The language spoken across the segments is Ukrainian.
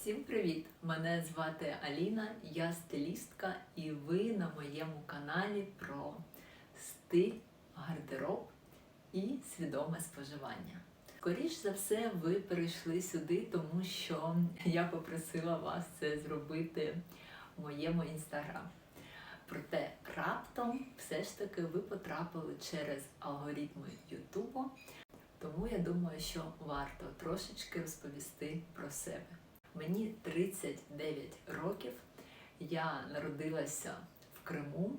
Всім привіт! Мене звати Аліна, я стилістка, і ви на моєму каналі про стиль, гардероб і свідоме споживання. Скоріш за все, ви перейшли сюди, тому що я попросила вас це зробити в моєму інстаграм. Проте раптом все ж таки ви потрапили через алгоритми Ютубу, тому я думаю, що варто трошечки розповісти про себе. Мені 39 років. Я народилася в Криму,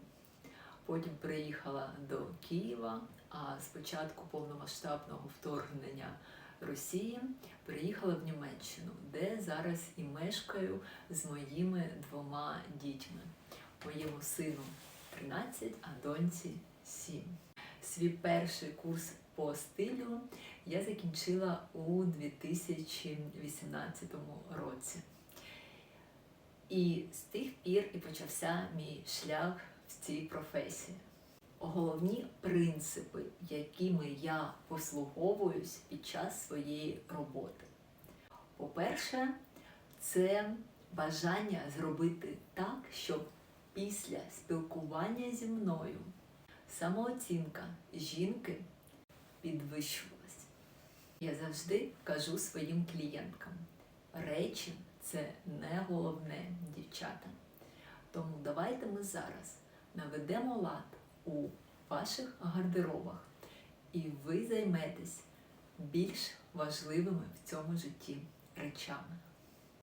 потім приїхала до Києва, а з початку повномасштабного вторгнення Росії приїхала в Німеччину, де зараз і мешкаю з моїми двома дітьми. Моєму сину 13, а доньці 7. Свій перший курс по стилю я закінчила у 2018 році. І з тих пір і почався мій шлях в цій професії. Головні принципи, якими я послуговуюсь під час своєї роботи. По-перше, це бажання зробити так, щоб після спілкування зі мною самооцінка жінки підвищувалась. Я завжди кажу своїм клієнткам: речі це не головне, дівчата. Тому давайте ми зараз наведемо лад у ваших гардеробах, і ви займетесь більш важливими в цьому житті речами.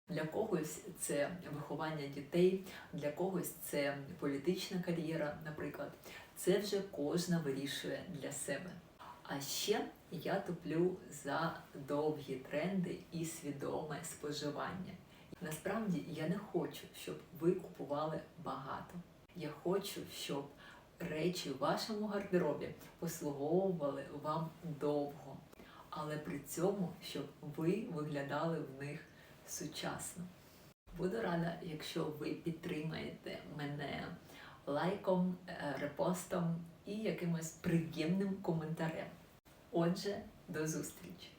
Для когось це виховання дітей, для когось це політична кар'єра, наприклад. Це вже кожна вирішує для себе. А ще я топлю за довгі тренди і свідоме споживання. Насправді я не хочу, щоб ви купували багато. Я хочу, щоб речі в вашому гардеробі послуговували вам довго, але при цьому, щоб ви виглядали в них сучасно. Буду рада, якщо ви підтримаєте мене лайком, е, репостом і якимось приємним коментарем. Отже, до зустрічі!